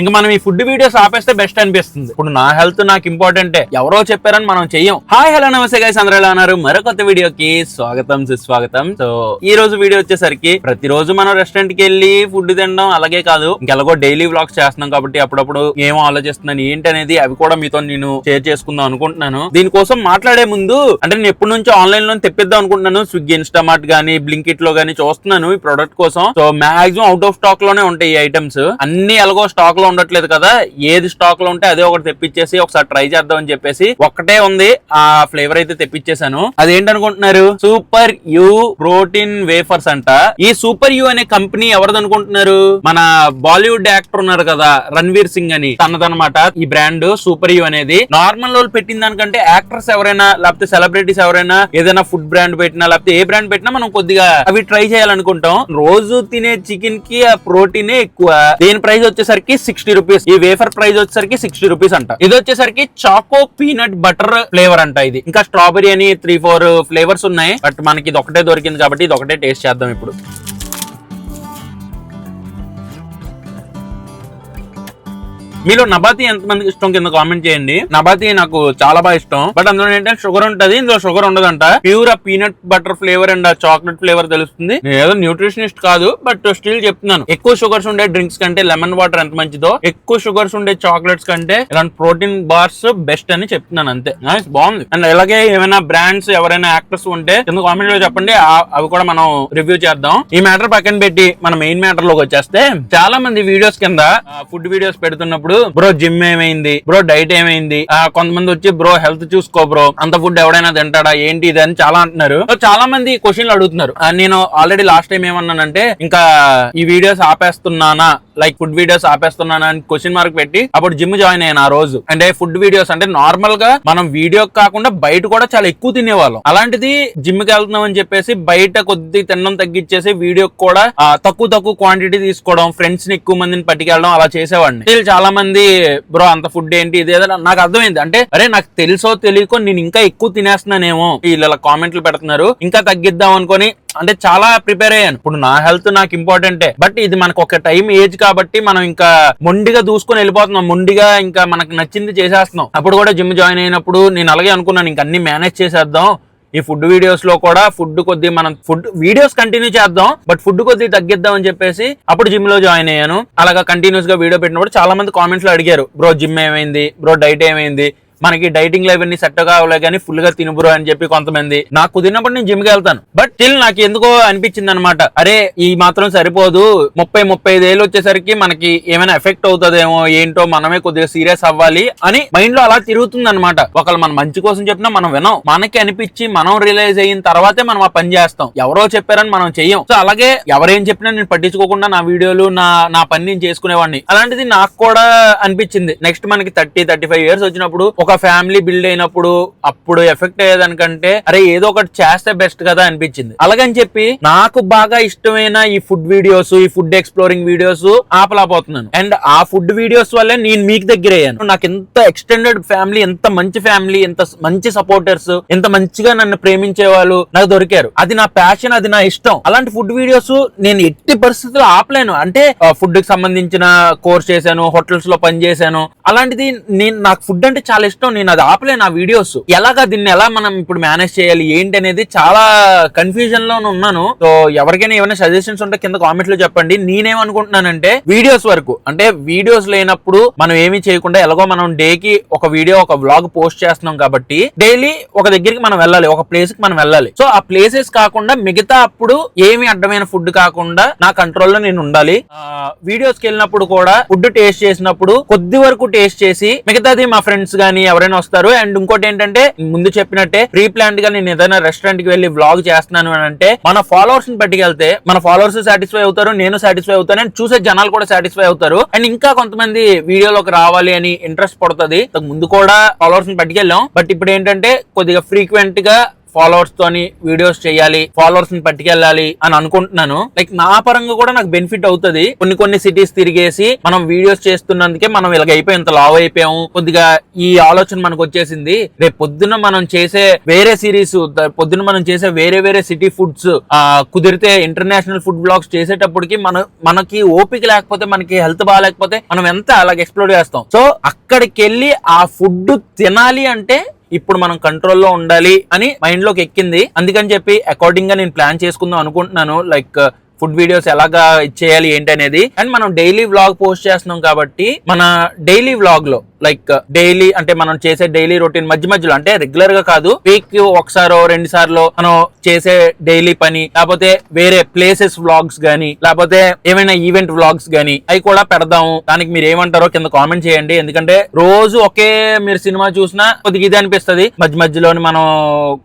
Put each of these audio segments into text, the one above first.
ఇంకా మనం ఈ ఫుడ్ వీడియోస్ ఆపేస్తే బెస్ట్ అనిపిస్తుంది. ఇప్పుడు నా హెల్త్ నాకు ఇంపార్టెంటే ఎవరో చెప్పారని మనం చెయ్యం. హాయ్ హలో నమస్తే గైస్ అందరూ ఎలా ఉన్నారు? మరో కొత్త వీడియోకి స్వాగతం సుస్వాగతం. సో ఈ రోజు వీడియో వచ్చేసరికి ప్రతిరోజు మనం రెస్టారెంట్కి వెళ్ళి ఫుడ్ తినడం అలాగే కాదు ఇంకెలాగో డైలీ వ్లాగ్స్ చేస్తున్నాం కాబట్టి అప్పుడప్పుడు ఏం ఆలోచిస్తున్నాను ఏంటి అనేది అవి కూడా మీతో నేను షేర్ చేసుకుందాం అనుకుంటున్నాను. దీనికోసం మాట్లాడే ముందు అంటే నేను ఎప్పటి నుంచో ఆన్లైన్లో తెప్పిద్దాం అనుకుంటున్నాను. స్విగ్గీ ఇన్స్టామార్ట్ గానీ బ్లింకిట్లో గానీ చూస్తున్నాను ఈ ప్రొడక్ట్ కోసం. సో మాక్సిమం అవుట్ ఆఫ్ స్టాక్లోనే ఉంటాయి ఈ ఐటమ్స్ అన్ని ఎలాగో స్టాక్లో ఉండట్లేదు కదా ఏది స్టాక్లో ఉంటే అదే ఒకటి తెప్పించేసి ఒకసారి ట్రై చేద్దాం అని చెప్పేసి ఒకటే ఉంది ఆ ఫ్లేవర్ అయితే తెప్పించేశాను. అదేంటనుకుంటున్నారు సూపర్ యూ ప్రోటీన్ వేఫర్స్ అంట. ఈ సూపర్ యూ అనే కంపెనీ ఎవరిది అనుకుంటున్నారు మన బాలీవుడ్ యాక్టర్ ఉన్నారు కదా రణ్వీర్ సింగ్ అని. తనదనమాట. ఈ బ్రాండ్ సూపర్ యూ అనేది. నార్మల్ వాళ్ళు పెట్టిన దానికంటే యాక్టర్స్ ఎవరైనా లేకపోతే సెలబ్రిటీస్ ఎవరైనా ఏదైనా ఫుడ్ బ్రాండ్ పెట్టినా లేకపోతే ఏ బ్రాండ్ పెట్టినా మనం కొద్దిగా అవి ట్రై చేయాలనుకుంటాం. రోజు తినే చికెన్కి ఆ ప్రోటీన్ ఎక్కువ. దీని ప్రైస్ వచ్చేసరికి సిక్స్టీ రూపీస్. ఈ వేఫర్ ప్రైస్ వచ్చేసరికి సిక్స్టీ రూపీస్ అంట. ఇది వచ్చేసరికి చాకో పీనట్ బటర్ ఫ్లేవర్ అంట ఇది. ఇంకా స్ట్రాబెరీ అని త్రీ ఫోర్ ఫ్లేవర్స్ ఉన్నాయి. బట్ మనకి ఇది ఒకటే దొరికింది కాబట్టి ఇది ఒకటే టేస్ట్ చేద్దాం ఇప్పుడు. మీలో నబాతి ఎంత మందికి ఇష్టం కింద కామెంట్ చేయండి. నబాతి నాకు చాలా బాగా ఇష్టం. బట్ అందులో ఏంటంటే షుగర్ ఉంటది ఇందులో షుగర్ ఉండదంట. ప్యూర్ ఆ పీనట్ బటర్ ఫ్లేవర్ అండ్ ఆ చాక్లెట్ ఫ్లేవర్ తెలుస్తుంది. నేను ఏదో న్యూట్రిషనిస్ట్ కాదు బట్ స్టిల్ చెప్తున్నాను. ఎక్కువ షుగర్స్ ఉండే డ్రింక్స్ కంటే లెమన్ వాటర్ ఎంత మంచిదో ఎక్కువ షుగర్స్ ఉండే చాక్లెట్స్ కంటే ఇలాంటి ప్రోటీన్ బార్స్ బెస్ట్ అని చెప్తున్నాను అంతే. బాగుంది. అండ్ అలాగే ఏమైనా బ్రాండ్స్ ఎవరైనా యాక్టర్స్ ఉంటే కింద కామెంట్లో చెప్పండి. అవి కూడా మనం రివ్యూ చేద్దాం. ఈ మ్యాటర్ పక్కన పెట్టి మన మెయిన్ మ్యాటర్లోకి వచ్చేస్తే చాలా మంది వీడియోస్ కింద ఫుడ్ వీడియోస్ పెడుతున్నప్పుడు బ్రో జిమ్ ఏమైంది? బ్రో డైట్ ఏమైంది? ఆ, కొంతమంది వచ్చి బ్రో హెల్త్ చూసుకో బ్రో. అంత ఫుడ్ ఎవడైనా తింటాడా? ఏంటి ఇది? అని చాలా అంటున్నారు. చాలా మంది క్వశ్చన్లు అడుగుతున్నారు. నేను ఆల్రెడీ లాస్ట్ టైం ఏమన్నానంటే ఇంకా ఈ వీడియోస్ ఆపేస్తున్నానా? లైక్ ఫుడ్ వీడియోస్ ఆపేస్తున్నానా అని క్వశ్చన్ మార్క్ పెట్టి అప్పుడు జిమ్ జాయిన్ అయ్యాను ఆ రోజు. అంటే ఫుడ్ వీడియోస్ అంటే నార్మల్గా మనం వీడియో కాకుండా బయట కూడా చాలా ఎక్కువ తినేవాళ్ళం. అలాంటిది జిమ్కి వెళ్తున్నాం అని చెప్పేసి బయట కొద్ది తినడం తగ్గించేసి వీడియో కూడా తక్కువ తక్కువ క్వాంటిటీ తీసుకోవడం ఫ్రెండ్స్ని ఎక్కువ మందిని పట్టుకెళ్ళడం అలా చేసేవాడిని. వీళ్ళు చాలా మంది బ్రో అంత ఫుడ్ ఏంటి? ఇది నాకు అర్థమైంది. అంటే అరే నాకు తెలుసో తెలియకో నేను ఇంకా ఎక్కువ తినేస్తున్నానేమో. వీళ్ళు ఇలా కామెంట్లు పెడుతున్నారు. ఇంకా తగ్గిద్దాం అనుకొని అంటే చాలా ప్రిపేర్ అయ్యాను. ఇప్పుడు నా హెల్త్ నాకు ఇంపార్టెంటే. బట్ ఇది మనకు ఒక టైం ఏజ్ కాబట్టి మనం ఇంకా మొండిగా దూసుకొని వెళ్ళిపోతున్నాం. మొండిగా ఇంకా మనకు నచ్చింది చేసేస్తున్నాం. అప్పుడు కూడా జిమ్ జాయిన్ అయినప్పుడు నేను అలాగే అనుకున్నాను ఇంకా అన్ని మేనేజ్ చేసేద్దాం. ఈ ఫుడ్ వీడియోస్లో కూడా ఫుడ్ కొద్ది మనం ఫుడ్ వీడియోస్ కంటిన్యూ చేద్దాం బట్ ఫుడ్ కొద్ది తగ్గిద్దాం అని చెప్పేసి అప్పుడు జిమ్లో జాయిన్ అయ్యాను. అలాగా కంటిన్యూస్గా వీడియో పెట్టినప్పుడు చాలా మంది కామెంట్స్లో అడిగారు బ్రో జిమ్ ఏమైంది? బ్రో డైట్ ఏమైంది? మనకి డైటింగ్లో ఇవన్నీ సెట్ కావాలే కానీ ఫుల్గా తినబురు అని చెప్పి కొంతమంది. నాకు కుదిరినప్పుడు నేను జిమ్కి వెళ్తాను. బట్ స్టిల్ నాకు ఎందుకో అనిపించింది అనమాట అరే ఈ మాత్రం సరిపోదు. ముప్పై ముప్పై ఐదు ఏళ్ళు వచ్చేసరికి మనకి ఏమైనా ఎఫెక్ట్ అవుతుందేమో ఏంటో మనమే కొద్దిగా సీరియస్ అవ్వాలి అని మైండ్లో అలా తిరుగుతుంది అనమాట ఒకళ్ళు మన మంచి కోసం చెప్పినా మనం వినం. మనకి అనిపించి మనం రియలైజ్ అయిన తర్వాతే మనం ఆ పని చేస్తాం. ఎవరో చెప్పారని మనం చెయ్యం. సో అలాగే ఎవరేం చెప్పినా నేను పట్టించుకోకుండా నా వీడియోలు నా నా పని నేను చేసుకునేవాడిని. అలాంటిది నాకు కూడా అనిపించింది. నెక్స్ట్ మనకి థర్టీ థర్టీ ఫైవ్ ఇయర్స్ వచ్చినప్పుడు ఒక ఒక ఫ్యామిలీ బిల్డ్ అయినప్పుడు అప్పుడు ఎఫెక్ట్ అయ్యేదానికంటే అరే ఏదో ఒకటి చేస్తే బెస్ట్ కదా అనిపించింది. అలాగని చెప్పి నాకు బాగా ఇష్టమైన ఈ ఫుడ్ వీడియోస్ ఈ ఫుడ్ ఎక్స్ప్లోరింగ్ వీడియోస్ ఆపలాపోతున్నాను అండ్ ఆ ఫుడ్ వీడియోస్ వల్లే నేను మీకు దగ్గర అయ్యాను. నాకు ఎంత ఎక్స్టెండెడ్ ఫ్యామిలీ ఎంత మంచి ఫ్యామిలీ ఎంత మంచి సపోర్టర్స్ ఎంత మంచిగా నన్ను ప్రేమించే వాళ్ళు నాకు దొరికారు. అది నా ప్యాషన్ అది నా ఇష్టం. అలాంటి ఫుడ్ వీడియోస్ నేను ఎట్టి పరిస్థితుల్లో ఆపలేను. అంటే ఫుడ్కి సంబంధించిన కోర్స్ చేశాను హోటల్స్లో పని చేశాను అలాంటిది నేను నాకు ఫుడ్ అంటే చాలా ఇష్టం. నేను అది ఆపలేను ఆ వీడియోస్ ఎలాగా దీన్ని ఎలా మనం ఇప్పుడు మేనేజ్ చేయాలి ఏంటి అనేది చాలా కన్ఫ్యూజన్లో ఉన్నాను. సో ఎవరికైనా ఏమైనా సజెషన్స్ ఉంటే కింద కామెంట్లో చెప్పండి. నేనేమనుకుంటున్నానంటే వీడియోస్ వరకు. అంటే వీడియోస్ లేనప్పుడు మనం ఏమీ చేయకుండా ఎలాగో మనం డే కి ఒక వీడియో ఒక వ్లాగ్ పోస్ట్ చేస్తున్నాం కాబట్టి డైలీ ఒక దగ్గరికి మనం వెళ్ళాలి ఒక ప్లేస్కి మనం వెళ్ళాలి. సో ఆ ప్లేసెస్ కాకుండా మిగతా అప్పుడు ఏమి అడ్డమైన ఫుడ్ కాకుండా నా కంట్రోల్లో నేను ఉండాలి. వీడియోస్కి వెళ్ళినప్పుడు కూడా ఫుడ్ టేస్ట్ చేసినప్పుడు కొద్ది వరకు టేస్ట్ చేసి మిగతాది మా ఫ్రెండ్స్ గానీ ఎవరైనా వస్తారు. అండ్ ఇంకోటి ఏంటంటే ముందు చెప్పినట్టే ప్రీ ప్లాంట్గా నేను ఏదైనా రెస్టారెంట్కి వెళ్ళి వ్లాగ్ చేస్తున్నాను అని అంటే మన ఫాలోవర్స్ని పట్టుకెళ్తే మన ఫాలోవర్స్ సాటిస్ఫై అవుతారు నేను సాటిస్ఫై అవుతాను అండ్ చూసే జనాలు కూడా సాటిస్ఫై అవుతారు. అండ్ ఇంకా కొంతమంది వీడియోలోకి రావాలి అని ఇంట్రెస్ట్ పడుతుంది. ముందు కూడా ఫాలోవర్స్ని పట్టుకెళ్ళాం. బట్ ఇప్పుడు ఏంటంటే కొద్దిగా ఫ్రీక్వెంట్గా ఫాలోవర్స్ తోని వీడియోస్ చేయాలి ఫాలోవర్స్ని పట్టుకెళ్ళాలి అని అనుకుంటున్నాను. లైక్ నా పరంగా కూడా నాకు బెనిఫిట్ అవుతుంది. కొన్ని కొన్ని సిటీస్ తిరిగేసి మనం వీడియోస్ చేస్తున్నందుకే మనం ఇలాగ అయిపోయి ఇంత లావ్ అయిపోయాము. కొద్దిగా ఈ ఆలోచన మనకు వచ్చేసింది. రేపు పొద్దున్న మనం చేసే వేరే సిరీస్ పొద్దున్న మనం చేసే వేరే వేరే సిటీ ఫుడ్స్ కుదిరితే ఇంటర్నేషనల్ ఫుడ్ బ్లాగ్స్ చేసేటప్పటికి మన మనకి ఓపిక లేకపోతే మనకి హెల్త్ బాగాలేకపోతే మనం ఎంత అలాగ ఎక్స్ప్లోర్ చేస్తాం. సో అక్కడికి వెళ్ళి ఆ ఫుడ్ తినాలి అంటే ఇప్పుడు మనం కంట్రోల్లో ఉండాలి అని మైండ్లోకి ఎక్కింది. అందుకని చెప్పి అకార్డింగ్గా నేను ప్లాన్ చేసుకుందాం అనుకుంటున్నాను. లైక్ ఫుడ్ వీడియోస్ ఎలాగా ఇచ్చేయాలి ఏంటి అనేది అండ్ మనం డైలీ వ్లాగ్ పోస్ట్ చేస్తున్నాం కాబట్టి మన డైలీ వ్లాగ్లో లైక్ డైలీ అంటే మనం చేసే డైలీ రొటీన్ మధ్య మధ్యలో అంటే రెగ్యులర్గా కాదు వీక్ ఒకసారో రెండు సార్లు మనం చేసే డైలీ పని లేకపోతే వేరే ప్లేసెస్ వ్లాగ్స్ గానీ లేకపోతే ఏమైనా ఈవెంట్ వ్లాగ్స్ గానీ అవి కూడా పెడదాము. దానికి మీరు ఏమంటారో కింద కామెంట్ చేయండి. ఎందుకంటే రోజు ఒకే మీరు సినిమా చూసినా కొద్దిగా ఇది అనిపిస్తది. మధ్య మధ్యలోని మనం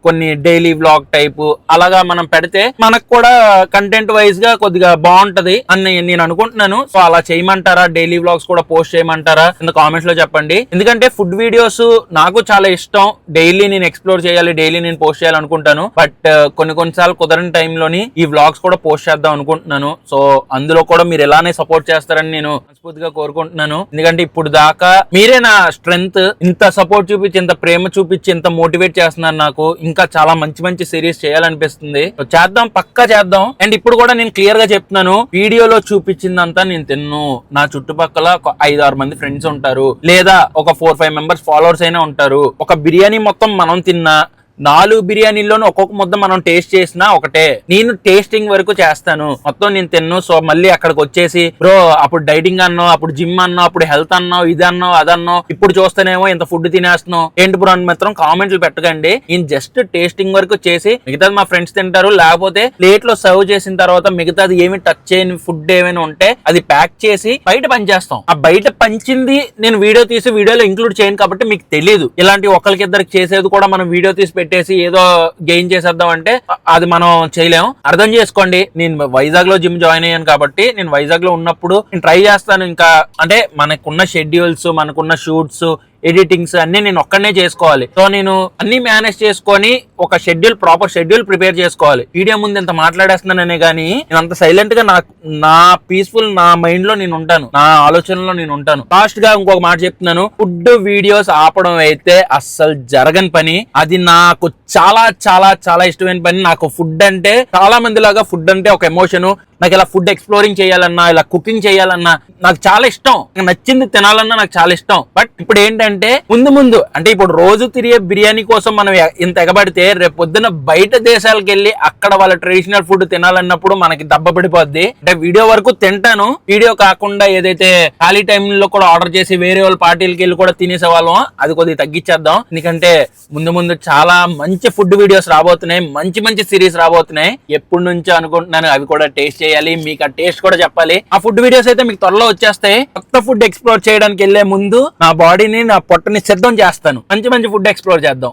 కొన్ని డైలీ వ్లాగ్ టైప్ అలాగా మనం పెడితే మనకు కూడా కంటెంట్ వైజ్గా కొద్దిగా బాగుంటది అని నేను అనుకుంటున్నాను. సో అలా చేయమంటారా? డైలీ వ్లాగ్స్ కూడా పోస్ట్ చేయమంటారా? కింద కామెంట్స్లో చెప్పండి. ఎందుకంటే ఫుడ్ వీడియోస్ నాకు చాలా ఇష్టం. డైలీ నేను ఎక్స్ప్లోర్ చేయాలి డైలీ నేను పోస్ట్ చేయాలనుకుంటాను బట్ కొన్ని కొన్నిసార్లు కుదరని టైంలోని ఈ వ్లాగ్స్ కూడా పోస్ట్ చేద్దాం అనుకుంటున్నాను. సో అందులో కూడా మీరు ఎలానే సపోర్ట్ చేస్తారని నేను మనస్ఫూర్తిగా కోరుకుంటున్నాను. ఎందుకంటే ఇప్పుడు దాకా మీరే నా స్ట్రెంగ్త్ ఇంత సపోర్ట్ చూపించి ఇంత ప్రేమ చూపించి ఇంత మోటివేట్ చేస్తున్నారు నాకు. ఇంకా చాలా మంచి మంచి సిరీస్ చేయాలనిపిస్తుంది. చేద్దాం పక్కా చేద్దాం. అండ్ ఇప్పుడు కూడా నేను క్లియర్గా చెప్తున్నాను. వీడియోలో చూపించిందంతా నేను తిన్ను. నా చుట్టుపక్కల ఒక ఐదు ఆరు మంది ఫ్రెండ్స్ ఉంటారు. లేదా ఒక ఫోర్ ఫైవ్ మెంబర్స్ ఫాలోవర్స్ అయినా ఉంటారు. ఒక బిర్యానీ మొత్తం మనం తిన్నా నాలుగు బిర్యానీల్లోనూ ఒక్కొక్క ముద్ద మనం టేస్ట్ చేసినా ఒకటే. నేను టేస్టింగ్ వరకు చేస్తాను. మొత్తం నేను తిన్ను. సో మళ్ళీ అక్కడికి వచ్చేసి బ్రో అప్పుడు డైటింగ్ అన్నో అప్పుడు జిమ్ అన్నో అప్పుడు హెల్త్ అన్నావు ఇది అన్నో అదన్నో ఇప్పుడు చూస్తేనేమో ఇంత ఫుడ్ తినేస్తున్నావు. ఏంటి బ్రో అని మాత్రం కామెంట్లు పెట్టకండి. నేను జస్ట్ టేస్టింగ్ వరకు చేసి మిగతాది మా ఫ్రెండ్స్ తింటారు. లేకపోతే ప్లేట్లో సర్వ్ చేసిన తర్వాత మిగతాది ఏమి టచ్ చేయని ఫుడ్ ఏమైనా ఉంటే అది ప్యాక్ చేసి బయట పంచేస్తాం. ఆ బయట పంచింది నేను వీడియో తీసి వీడియోలో ఇంక్లూడ్ చేయను కాబట్టి మీకు తెలియదు ఇలాంటి ఒకరికిద్దరికి చేసేది కూడా మనం వీడియో తీసి పెట్టి పెట్టేసి ఏదో గెయిన్ చేసేద్దాం అంటే అది మనం చేయలేము అర్థం చేసుకోండి నేను వైజాగ్లో జిమ్ జాయిన్ అయ్యాను కాబట్టి నేను వైజాగ్లో ఉన్నప్పుడు నేను ట్రై చేస్తాను ఇంకా. అంటే మనకున్న షెడ్యూల్స్ మనకున్న షూట్స్ ఎడిటింగ్స్ అన్ని నేను ఒక్కడనే చేసుకోవాలి. సో నేను అన్ని మేనేజ్ చేసుకొని ఒక షెడ్యూల్ ప్రాపర్ షెడ్యూల్ ప్రిపేర్ చేసుకోవాలి. వీడియో ముందు ఇంత మాట్లాడేస్తున్నాననే గానీ నేను అంత సైలెంట్గా నాకు నా పీస్ఫుల్ నా మైండ్లో నేను ఉంటాను. నా ఆలోచనలో నేను ఉంటాను. ఫాస్ట్గా ఇంకొక మాట చెప్తున్నాను. ఫుడ్ వీడియోస్ ఆపడం అయితే అస్సలు జరగని పని. అది నాకు చాలా చాలా చాలా ఇష్టమైన పని. నాకు ఫుడ్ అంటే చాలా మంది లాగా ఫుడ్ అంటే ఒక ఎమోషన్ నాకు ఇలా ఫుడ్ ఎక్స్ప్లోరింగ్ చేయాలన్నా ఇలా కుకింగ్ చేయాలన్నా నాకు చాలా ఇష్టం. నాకు నచ్చింది తినాలన్నా నాకు చాలా ఇష్టం. బట్ ఇప్పుడు ఏంటంటే ముందు ముందు అంటే ఇప్పుడు రోజు తిరిగే బిర్యానీ కోసం మనం ఇంత ఎగబడితే రేపు పొద్దున బయట దేశాలకు వెళ్ళి అక్కడ వాళ్ళ ట్రెడిషనల్ ఫుడ్ తినాలన్నప్పుడు మనకి దెబ్బ పడిపోద్ది. అంటే వీడియో వరకు తింటాను. వీడియో కాకుండా ఏదైతే ఖాళీ టైంలో కూడా ఆర్డర్ చేసి వేరే వాళ్ళ పార్టీలకి వెళ్ళి కూడా తినేసే వాళ్ళం. అది కొద్దిగా తగ్గించేద్దాం ఎందుకంటే ముందు ముందు చాలా మంచి ఫుడ్ వీడియోస్ రాబోతున్నాయి. మంచి మంచి సిరీస్ రాబోతున్నాయి. ఎప్పటి నుంచో అనుకుంటున్నాను అవి కూడా టేస్ట్ చేయాలి. మీకు ఆ టేస్ట్ కూడా చెప్పాలి. ఆ ఫుడ్ వీడియోస్ అయితే మీకు త్వరలో వచ్చేస్తాయి. కొత్త ఫుడ్ ఎక్స్ప్లోర్ చేయడానికి వెళ్ళే ముందు నా బాడీని నా పొట్టని సిద్ధం చేస్తాను. మంచి మంచి ఫుడ్ ఎక్స్ప్లోర్ చేద్దాం.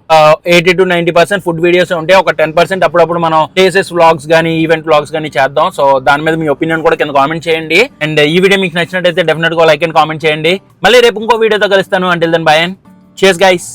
Eighty to ninety percent food videos ఉంటే ఒక టెన్ పర్సెంట్ అప్పుడప్పుడు మనం ప్లేసెస్ వ్లాగ్స్ కానీ ఈవెంట్ వ్లాగ్స్ కానీ చేద్దాం. సో దాని మీద మీ ఒపీనియన్ కూడా కింద కామెంట్ చేయండి. అండ్ ఈ వీడియో మీకు నచ్చినట్టయితే డెఫినెట్గా లైక్ అండ్ కామెంట్ చేయండి. మళ్ళీ రేపు ఇంకో వీడియోతో కలుస్తాను. అంటే దెన్ బై అండ్ చేస్ గైస్